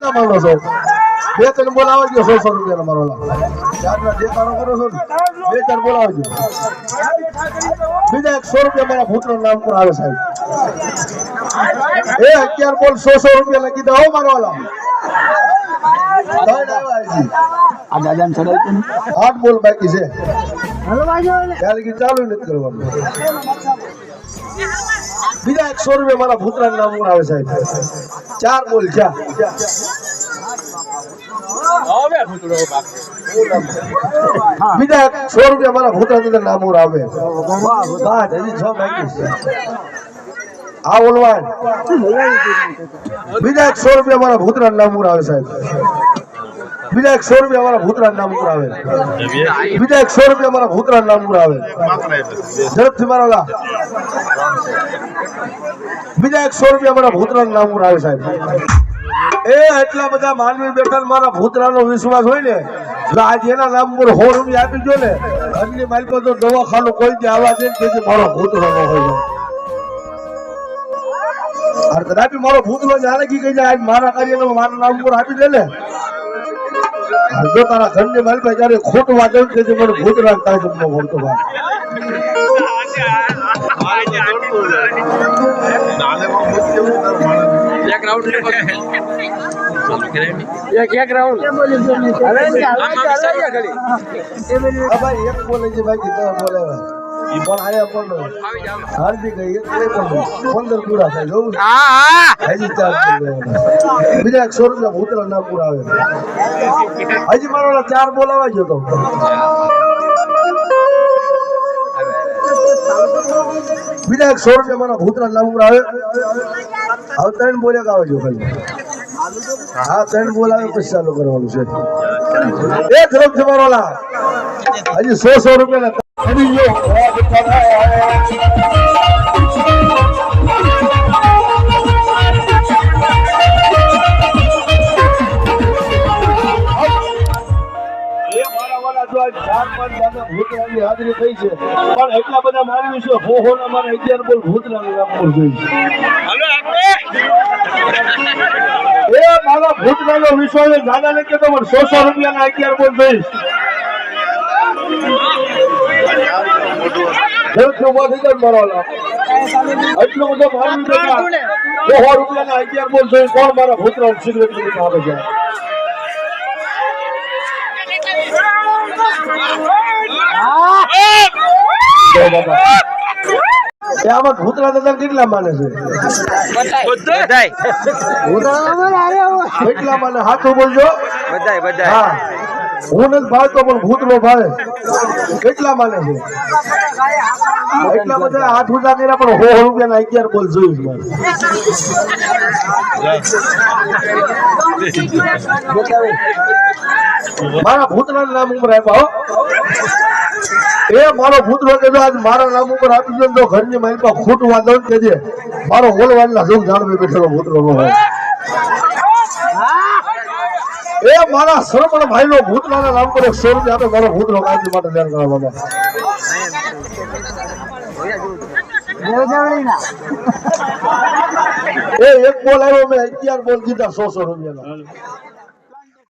માનો છો બે ત્રણ બોલાવજો ગયો સો સો રૂપિયા મારો બે ત્રણ બોલાવજો બીજા એક સો રૂપિયા મારા પુત્ર નામ પર આવે સાહેબ. એ અગિયાર બોલ સો સો રૂપિયા લખી દો મારો વાલા આઠ બોલ બાકી છે. ચાલુ નથી કરવાનું. બીજા એકસો રૂપિયા મારા પુત્ર નામ આવે સાહેબ. ચાર બોલ ચાર બીજા સો રૂપિયા મારા અંદર નામ આવે હા ઓલવાન બીજા એક સો રૂપિયા મારા ભૂતરા નામ આવે સાહેબ. બીજા એક સો રૂપિયા મારા ભૂતરા નામ ઉપર આવે. બીજા એક સો રૂપિયા મારા ભૂતરા નામ ઉપર આવે. ઝડપથી મારા બીજા એક સો રૂપિયા મારા ભૂતરા નામ ઉપર આવે સાહેબ. એ એટલા બધા માનવી બેઠા મારા ભૂતરાનો વિશ્વાસ હોય ને આજે એના નામ પર સો રૂપિયા આપી દો ને ઘરની માલિકો તો દવાખાનું કોઈ દે આવા દે તેથી મારો ભૂતરો ન હોય. કદાપી મારો ભૂતલો જાનકી કહી જાય મારા કાર્યનો મારા નામ પર આપી દે ને જો તારા ઘરની માલિકા જયારે ખોટ વાંચન છે મને ભૂત રાખતા હોય તમને ભણતો ભાઈ એક એક રાઉન્ડ ભાઈ બોલે છે બાકી તો બોલે ઈ પણ આયા પણ હાર્દિક પણ પંદર પૂરા થાય જોવું હજી ચાર બીજા એક સો રૂપિયા ભૂતરા ના પૂરા આવે. હજી મારો ચાર બોલાવા ગયો તો. બીજા એક સો રૂપિયા મારા ભૂતરા ના પૂરા આવે. હવે ત્રણ બોલ્યા આવે જો ખાલી. હા ત્રણ બોલાવે પછી ચાલુ કરવાનું છે. એક મારો ઓલા. હજી સો સો રૂપિયા હાજરી થઈ છે. પણ એટલા બધા માનવી છે હો હો ના મારે અગિયાર બોલ ભૂતરાની નામ પર જોઈ છે એ મારા ભૂતરાનો વિશ્વાસ દાદા ને કે તમારે સો સો રૂપિયાના અગિયાર બોલ જોઈશ એટલો બધો રૂપિયાના અગિયાર બોલ જોઈ કોણ મારા ભૂતરાનું સિગરેટ લઈને આવે છે? આમાં ભૂતરા દાદા કેટલા માને છે? કેટલા માને? હાથું બોલજો. બધાય બધાય. હા. હું નથી ભાવતો પણ ભૂતરો ભાવે. કેટલા માને છે? એટલા બધા આઠ હજાર કર્યા, પણ હો રૂપિયા અગિયાર બોલ જોયું મારે. મારા ભૂતરાનું નામ ઉપર આપ્યા એ મારો પુત્ર કહેતો આજ મારા નામ ઉપર આપી દો ને તો ઘરની માલિકા ખોટું વાંધો કે મારો બોલવાના જોગ જાણવી બેઠેલો પુત્ર નો હોય. એ મારા સરપણ ભાઈ નો ભૂતરાના નામ પર એક સો રૂપિયા આપે મારો ભૂતરો કાયમી માટે ધ્યાન કરવા બાબા. એ એક બોલ આવ્યો મેં અગિયાર બોલ કીધા સો સો રૂપિયા